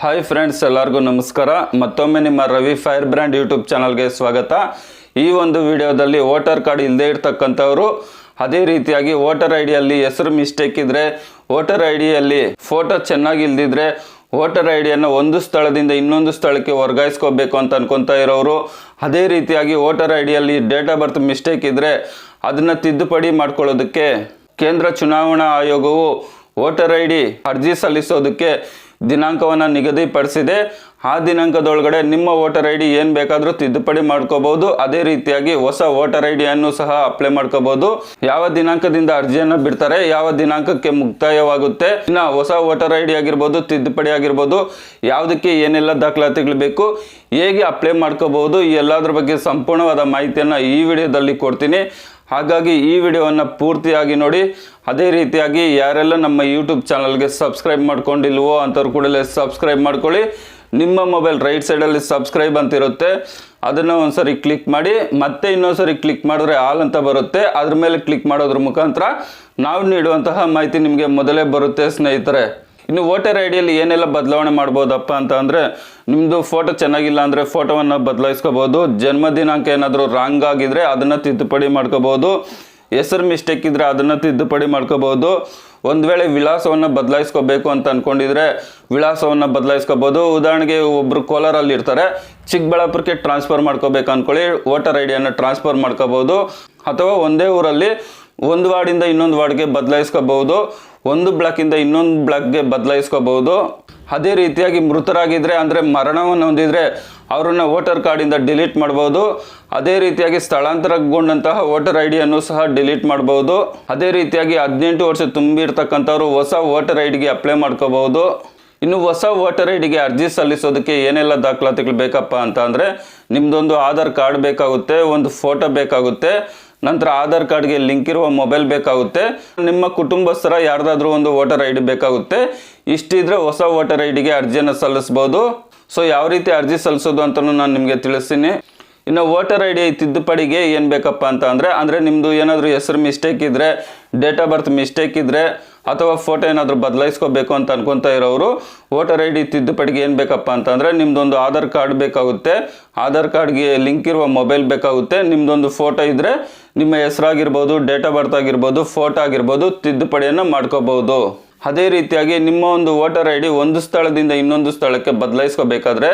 Hi friends ಎಲ್ಲರಿಗೂ ನಮಸ್ಕಾರ. ಮತ್ತೊಮ್ಮೆ ನಿಮ್ಮ ರವಿ ಫೈರ್ ಬ್ರ್ಯಾಂಡ್ ಯೂಟ್ಯೂಬ್ ಚಾನಲ್ಗೆ ಸ್ವಾಗತ. ಈ ಒಂದು ವಿಡಿಯೋದಲ್ಲಿ ವೋಟರ್ ಕಾರ್ಡ್ ಇಲ್ಲದೆ ಇರ್ತಕ್ಕಂಥವ್ರು, ಅದೇ ರೀತಿಯಾಗಿ ವೋಟರ್ ಐ ಡಿಯಲ್ಲಿ ಹೆಸರು ಮಿಸ್ಟೇಕ್ ಇದ್ದರೆ ವೋಟರ್ ಐ ಡಿಯಲ್ಲಿ ಫೋಟೋ ಚೆನ್ನಾಗಿ ಇಲ್ದಿದ್ರೆ ವೋಟರ್ ಐ ಡಿಯನ್ನು ಒಂದು ಸ್ಥಳದಿಂದ ಇನ್ನೊಂದು ಸ್ಥಳಕ್ಕೆ ವರ್ಗಾಯಿಸ್ಕೋಬೇಕು ಅಂತ ಅನ್ಕೊತಾ ಇರೋರು ಅದೇ ರೀತಿಯಾಗಿ ವೋಟರ್ ಐ ಡಿಯಲ್ಲಿ ಡೇಟ್ ಆಫ್ ಬರ್ತ್ ಮಿಸ್ಟೇಕ್ ಇದ್ದರೆ ಅದನ್ನು ತಿದ್ದುಪಡಿ ಮಾಡ್ಕೊಳ್ಳೋದಕ್ಕೆ ಕೇಂದ್ರ ಚುನಾವಣಾ ಆಯೋಗವು ವೋಟರ್ ಐ ಡಿ ಅರ್ಜಿ ಸಲ್ಲಿಸೋದಕ್ಕೆ ದಿನಾಂಕವನ್ನು ನಿಗದಿಪಡಿಸಿದೆ. ಆ ದಿನಾಂಕದೊಳಗಡೆ ನಿಮ್ಮ ವೋಟರ್ ಐ ಡಿ ಏನು ಬೇಕಾದರೂ ತಿದ್ದುಪಡಿ ಮಾಡ್ಕೋಬಹುದು. ಅದೇ ರೀತಿಯಾಗಿ ಹೊಸ ವೋಟರ್ ಐ ಡಿಯನ್ನು ಸಹ ಅಪ್ಲೈ ಮಾಡ್ಕೋಬಹುದು. ಯಾವ ದಿನಾಂಕದಿಂದ ಅರ್ಜಿಯನ್ನು ಬಿಡ್ತಾರೆ, ಯಾವ ದಿನಾಂಕಕ್ಕೆ ಮುಕ್ತಾಯವಾಗುತ್ತೆ, ಇನ್ನು ಹೊಸ ವೋಟರ್ ಐ ಡಿ ಆಗಿರ್ಬೋದು, ತಿದ್ದುಪಡಿ ಆಗಿರ್ಬೋದು, ಯಾವುದಕ್ಕೆ ಏನೆಲ್ಲ ದಾಖಲಾತಿಗಳು ಬೇಕು, ಹೇಗೆ ಅಪ್ಲೈ ಮಾಡ್ಕೋಬಹುದು ಎಲ್ಲದ್ರ ಬಗ್ಗೆ ಸಂಪೂರ್ಣವಾದ ಮಾಹಿತಿಯನ್ನು ಈ ವಿಡಿಯೋದಲ್ಲಿ ಕೊಡ್ತೀನಿ. ಹಾಗಾಗಿ ಈ ವಿಡಿಯೋವನ್ನು ಪೂರ್ತಿಯಾಗಿ ನೋಡಿ. ಅದೇ ರೀತಿಯಾಗಿ ಯಾರೆಲ್ಲ ನಮ್ಮ ಯೂಟ್ಯೂಬ್ ಚಾನಲ್ಗೆ ಸಬ್ಸ್ಕ್ರೈಬ್ ಮಾಡ್ಕೊಂಡಿಲ್ವೋ ಅಂಥವ್ರು ಕೂಡಲೇ ಸಬ್ಸ್ಕ್ರೈಬ್ ಮಾಡ್ಕೊಳ್ಳಿ. ನಿಮ್ಮ ಮೊಬೈಲ್ ರೈಟ್ ಸೈಡಲ್ಲಿ ಸಬ್ಸ್ಕ್ರೈಬ್ ಅಂತ ಇರುತ್ತೆ ಅದನ್ನು ಒಂದ್ಸರಿ ಕ್ಲಿಕ್ ಮಾಡಿ, ಮತ್ತೆ ಇನ್ನೊಂದ್ಸರಿ ಕ್ಲಿಕ್ ಮಾಡಿದ್ರೆ ಆಲ್ ಅಂತ ಬರುತ್ತೆ. ಅದ್ರ ಮೇಲೆ ಕ್ಲಿಕ್ ಮಾಡೋದ್ರ ಮುಖಾಂತರ ನಾವು ನೀಡುವಂತಹ ಮಾಹಿತಿ ನಿಮಗೆ ಮೊದಲೇ ಬರುತ್ತೆ ಸ್ನೇಹಿತರೆ. ಇನ್ನು ವೋಟರ್ ಐ ಡಿಯಲ್ಲಿ ಏನೆಲ್ಲ ಬದಲಾವಣೆ ಮಾಡ್ಬೋದಪ್ಪ ಅಂತ ಅಂದರೆ ನಿಮ್ಮದು ಫೋಟೋ ಚೆನ್ನಾಗಿಲ್ಲ ಅಂದರೆ ಫೋಟೋವನ್ನು ಬದಲಾಯಿಸ್ಕೋಬೋದು. ಜನ್ಮ ದಿನಾಂಕ ಏನಾದರೂ ರಾಂಗ್ ಆಗಿದ್ರೆ ಅದನ್ನು ತಿದ್ದುಪಡಿ ಮಾಡ್ಕೋಬೋದು. ಹೆಸರು ಮಿಸ್ಟೇಕ್ ಇದ್ದರೆ ಅದನ್ನು ತಿದ್ದುಪಡಿ ಮಾಡ್ಕೋಬೋದು. ಒಂದು ವೇಳೆ ವಿಳಾಸವನ್ನು ಬದಲಾಯಿಸ್ಕೋಬೇಕು ಅಂತ ಅಂದ್ಕೊಂಡಿದ್ರೆ ವಿಳಾಸವನ್ನು ಬದಲಾಯಿಸ್ಕೋಬೋದು. ಉದಾಹರಣೆಗೆ ಒಬ್ಬರು ಕೋಲಾರಲ್ಲಿ ಇರ್ತಾರೆ. ಚಿಕ್ಕಬಳ್ಳಾಪುರಕ್ಕೆ ಟ್ರಾನ್ಸ್ಫರ್ ಮಾಡ್ಕೋಬೇಕು ಅಂದ್ಕೊಳ್ಳಿ ವೋಟರ್ ಐ ಡಿಯನ್ನು ಟ್ರಾನ್ಸ್ಫರ್ ಮಾಡ್ಕೋಬೋದು. ಅಥವಾ ಒಂದೇ ಊರಲ್ಲಿ ಒಂದು ವಾರ್ಡಿಂದ ಇನ್ನೊಂದು ವಾರ್ಡ್ಗೆ ಬದಲಾಯಿಸ್ಕೋಬಹುದು ಒಂದು ಬ್ಲಾಕಿಂದ ಇನ್ನೊಂದು ಬ್ಲಾಕ್ಗೆ ಬದಲಾಯಿಸ್ಕೋಬಹುದು. ಅದೇ ರೀತಿಯಾಗಿ ಮೃತರಾಗಿದ್ದರೆ ಅಂದರೆ ಮರಣವನ್ನು ಹೊಂದಿದರೆ ಅವರನ್ನು ವೋಟರ್ ಕಾರ್ಡಿಂದ ಡಿಲೀಟ್ ಮಾಡ್ಬೋದು. ಅದೇ ರೀತಿಯಾಗಿ ಸ್ಥಳಾಂತರಗೊಂಡಂತಹ ವೋಟರ್ ಐ ಡಿಯನ್ನು ಸಹ ಡಿಲೀಟ್ ಮಾಡ್ಬೋದು. ಅದೇ ರೀತಿಯಾಗಿ ಹದಿನೆಂಟು ವರ್ಷ ತುಂಬಿರ್ತಕ್ಕಂಥವ್ರು ಹೊಸ ವೋಟರ್ ಐ ಡಿಗೆ ಅಪ್ಲೈ ಮಾಡ್ಕೋಬಹುದು. ಇನ್ನು ಹೊಸ ವೋಟರ್ ಐ ಡಿಗೆ ಅರ್ಜಿ ಸಲ್ಲಿಸೋದಕ್ಕೆ ಏನೆಲ್ಲ ದಾಖಲಾತಿಗಳು ಬೇಕಪ್ಪ ಅಂತ ಅಂದರೆ ನಿಮ್ಮದೊಂದು ಆಧಾರ್ ಕಾರ್ಡ್ ಬೇಕಾಗುತ್ತೆ, ಒಂದು ಫೋಟೋ ಬೇಕಾಗುತ್ತೆ. ನಂತರ ಆಧಾರ್ ಕಾರ್ಡ್ಗೆ ಲಿಂಕ್ ಇರುವ ಮೊಬೈಲ್ ಬೇಕಾಗುತ್ತೆ. ನಿಮ್ಮ ಕುಟುಂಬಸ್ಥರ ಯಾರ್ದಾದ್ರೂ ಒಂದು ವೋಟರ್ ಐ ಡಿ ಬೇಕಾಗುತ್ತೆ. ಇಷ್ಟಿದ್ರೆ ಹೊಸ ವೋಟರ್ ಐ ಡಿಗೆ ಅರ್ಜಿಯನ್ನು ಸಲ್ಲಿಸ್ಬೋದು. ಸೊ, ಯಾವ ರೀತಿ ಅರ್ಜಿ ಸಲ್ಲಿಸೋದು ಅಂತಲೂ ನಾನು ನಿಮಗೆ ತಿಳಿಸ್ತೀನಿ. ಇನ್ನು ವೋಟರ್ ಐ ಡಿ ತಿದ್ದುಪಡಿಗೆ ಏನು ಬೇಕಪ್ಪ ಅಂತ ಅಂದರೆ ಅಂದರೆ ನಿಮ್ಮದು ಏನಾದರೂ ಹೆಸರು ಮಿಸ್ಟೇಕ್ ಇದ್ದರೆ ಡೇಟ್ ಆಫ್ ಬರ್ತ್ ಮಿಸ್ಟೇಕ್ ಇದ್ದರೆ ಅಥವಾ ಫೋಟೋ ಏನಾದರೂ ಬದಲಾಯಿಸ್ಕೋಬೇಕು ಅಂತ ಅನ್ಕೊತಾ ಇರೋರು ವೋಟರ್ ಐ ಡಿ ತಿದ್ದುಪಡಿಗೆ ಏನು ಬೇಕಪ್ಪ ಅಂತಂದರೆ ನಿಮ್ಮದೊಂದು ಆಧಾರ್ ಕಾರ್ಡ್ ಬೇಕಾಗುತ್ತೆ. ಆಧಾರ್ ಕಾರ್ಡ್ಗೆ ಲಿಂಕ್ ಇರುವ ಮೊಬೈಲ್ ಬೇಕಾಗುತ್ತೆ. ನಿಮ್ಮದೊಂದು ಫೋಟೋ ಇದ್ದರೆ ನಿಮ್ಮ ಹೆಸರಾಗಿರ್ಬೋದು ಡೇಟ್ ಆಫ್ ಬರ್ತ್ ಆಗಿರ್ಬೋದು ಫೋಟೋ ಆಗಿರ್ಬೋದು, ತಿದ್ದುಪಡಿಯನ್ನು ಮಾಡ್ಕೋಬಹುದು ಅದೇ ರೀತಿಯಾಗಿ ನಿಮ್ಮ ಒಂದು ವೋಟರ್ ಐ ಡಿ ಒಂದು ಸ್ಥಳದಿಂದ ಇನ್ನೊಂದು ಸ್ಥಳಕ್ಕೆ ಬದಲಾಯಿಸ್ಕೋಬೇಕಾದ್ರೆ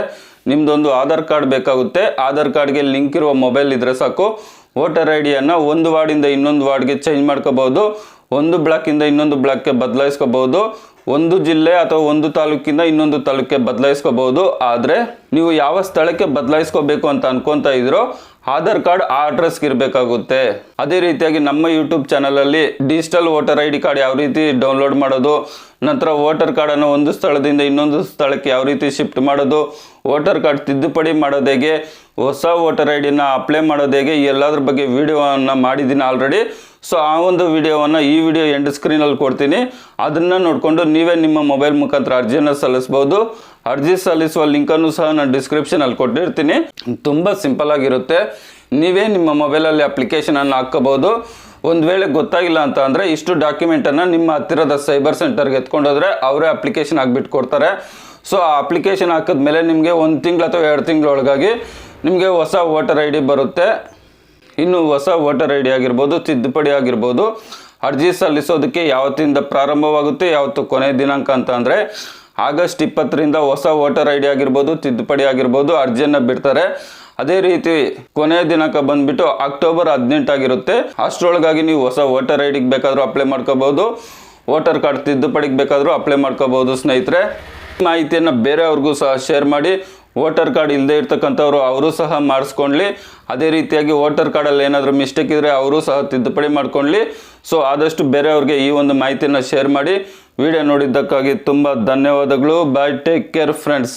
ನಿಮ್ಮದೊಂದು ಆಧಾರ್ ಕಾರ್ಡ್ ಬೇಕಾಗುತ್ತೆ. ಆಧಾರ್ ಕಾರ್ಡ್ಗೆ ಲಿಂಕ್ ಇರುವ ಮೊಬೈಲ್ ಇದ್ರೆ ಸಾಕು. ವೋಟರ್ ಐ ಡಿಯನ್ನು ಒಂದು ವಾರ್ಡಿಂದ ಇನ್ನೊಂದು ವಾರ್ಡ್ಗೆ ಚೇಂಜ್ ಮಾಡ್ಕೋಬಹುದು. ಒಂದು ಬ್ಲಾಕಿಂದ ಇನ್ನೊಂದು ಬ್ಲಾಕ್ಗೆ ಬದಲಾಯಿಸ್ಕೋಬಹುದು. ಒಂದು ಜಿಲ್ಲೆ ಅಥವಾ ಒಂದು ತಾಲೂಕಿಂದ ಇನ್ನೊಂದು ತಾಲೂಕಿಗೆ ಬದಲಾಯಿಸ್ಕೋಬಹುದು. ಆದರೆ ನೀವು ಯಾವ ಸ್ಥಳಕ್ಕೆ ಬದಲಾಯಿಸ್ಕೋಬೇಕು ಅಂತ ಅನ್ಕೊತಾ ಇದ್ರೋ ಆಧಾರ್ ಕಾರ್ಡ್ ಆ ಅಡ್ರೆಸ್ಗೆ ಇರಬೇಕಾಗುತ್ತೆ. ಅದೇ ರೀತಿಯಾಗಿ ನಮ್ಮ ಯೂಟ್ಯೂಬ್ ಚಾನಲಲ್ಲಿ ಡಿಜಿಟಲ್ ವೋಟರ್ ಐ ಕಾರ್ಡ್ ಯಾವ ರೀತಿ ಡೌನ್ಲೋಡ್ ಮಾಡೋದು, ನಂತರ ವೋಟರ್ ಕಾರ್ಡನ್ನು ಒಂದು ಸ್ಥಳದಿಂದ ಇನ್ನೊಂದು ಸ್ಥಳಕ್ಕೆ ಯಾವ ರೀತಿ ಶಿಫ್ಟ್ ಮಾಡೋದು ವೋಟರ್ ಕಾರ್ಡ್ ತಿದ್ದುಪಡಿ ಮಾಡೋದು ಹೇಗೆ, ಹೊಸ ವೋಟರ್ ಐ ಡಿನ ಅಪ್ಲೈ ಮಾಡೋದು ಹೇಗೆ ಎಲ್ಲದ್ರ ಬಗ್ಗೆ ವಿಡಿಯೋವನ್ನು ಮಾಡಿದ್ದೀನಿ ಆಲ್ರೆಡಿ ಸೊ ಆ ಒಂದು ವಿಡಿಯೋವನ್ನು ಈ ವಿಡಿಯೋ ಎಂಡ್ ಸ್ಕ್ರೀನಲ್ಲಿ ಕೊಡ್ತೀನಿ. ಅದನ್ನು ನೋಡಿಕೊಂಡು ನೀವೇ ನಿಮ್ಮ ಮೊಬೈಲ್ ಮುಖಾಂತರ ಅರ್ಜಿಯನ್ನು ಸಲ್ಲಿಸ್ಬೋದು. ಅರ್ಜಿ ಸಲ್ಲಿಸುವ ಲಿಂಕನ್ನು ಸಹ ನಾನು ಡಿಸ್ಕ್ರಿಪ್ಷನಲ್ಲಿ ಕೊಟ್ಟಿರ್ತೀನಿ. ತುಂಬ ಸಿಂಪಲ್ ಆಗಿರುತ್ತೆ. ನೀವೇ ನಿಮ್ಮ ಮೊಬೈಲಲ್ಲಿ ಅಪ್ಲಿಕೇಶನನ್ನು ಹಾಕ್ಕೋಬೋದು ಒಂದು ವೇಳೆ ಗೊತ್ತಾಗಿಲ್ಲ ಅಂತ ಅಂದರೆ ಇಷ್ಟು ಡಾಕ್ಯುಮೆಂಟನ್ನು ನಿಮ್ಮ ಹತ್ತಿರದ ಸೈಬರ್ ಸೆಂಟರ್ಗೆ ಎತ್ಕೊಂಡೋದ್ರೆ ಅವರೇ ಅಪ್ಲಿಕೇಶನ್ ಹಾಕ್ಬಿಟ್ಟು ಕೊಡ್ತಾರೆ. ಸೊ ಆ ಅಪ್ಲಿಕೇಶನ್ ಹಾಕಿದ್ಮೇಲೆ ನಿಮಗೆ ಒಂದು ತಿಂಗಳು ಅಥವಾ ಎರಡು ತಿಂಗಳೊಳಗಾಗಿ ನಿಮಗೆ ಹೊಸ ವೋಟರ್ ಐ ಬರುತ್ತೆ. ಇನ್ನು ಹೊಸ ವೋಟರ್ ಐ ಡಿ ಆಗಿರ್ಬೋದು, ತಿದ್ದುಪಡಿ ಆಗಿರ್ಬೋದು, ಅರ್ಜಿ ಸಲ್ಲಿಸೋದಕ್ಕೆ ಯಾವತ್ತಿಂದ ಪ್ರಾರಂಭವಾಗುತ್ತೆ, ಯಾವತ್ತು ಕೊನೆ ದಿನಾಂಕ ಅಂತ ಅಂದರೆ ಆಗಸ್ಟ್ ಇಪ್ಪತ್ತರಿಂದ ಹೊಸ ವೋಟರ್ ಐ ಡಿ ಆಗಿರ್ಬೋದು, ತಿದ್ದುಪಡಿ ಆಗಿರ್ಬೋದು, ಅರ್ಜಿಯನ್ನು ಬಿಡ್ತಾರೆ. ಅದೇ ರೀತಿ ಕೊನೆಯ ದಿನಾಂಕ ಬಂದ್ಬಿಟ್ಟು ಅಕ್ಟೋಬರ್ ಹದಿನೆಂಟಾಗಿರುತ್ತೆ ಅಷ್ಟರೊಳಗಾಗಿ ನೀವು ಹೊಸ ವೋಟರ್ ಐ ಡಿಗೆ ಬೇಕಾದರೂ ಅಪ್ಲೈ ಮಾಡ್ಕೋಬೋದು, ವೋಟರ್ ಕಾರ್ಡ್ ತಿದ್ದುಪಡಿಗೆ ಬೇಕಾದರೂ ಅಪ್ಲೈ ಮಾಡ್ಕೋಬೋದು ಸ್ನೇಹಿತರೆ. ಮಾಹಿತಿಯನ್ನು ಬೇರೆಯವ್ರಿಗೂ ಸಹ ಶೇರ್ ಮಾಡಿ. ವೋಟರ್ ಕಾರ್ಡ್ ಇಲ್ಲದೆ ಇರ್ತಕ್ಕಂಥವ್ರು ಅವರು ಸಹ ಮಾಡಿಸ್ಕೊಳ್ಳಿ ಅದೇ ರೀತಿಯಾಗಿ ವೋಟರ್ ಕಾರ್ಡಲ್ಲಿ ಏನಾದರೂ ಮಿಸ್ಟೇಕ್ ಇದ್ದರೆ ಅವರು ಸಹ ತಿದ್ದುಪಡಿ ಮಾಡ್ಕೊಳ್ಳಿ ಸೊ ಆದಷ್ಟು ಬೇರೆಯವ್ರಿಗೆ ಈ ಒಂದು ಮಾಹಿತಿಯನ್ನು ಶೇರ್ ಮಾಡಿ. ವಿಡಿಯೋ ನೋಡಿದ್ದಕ್ಕಾಗಿ ತುಂಬ ಧನ್ಯವಾದಗಳು. Bye take care friends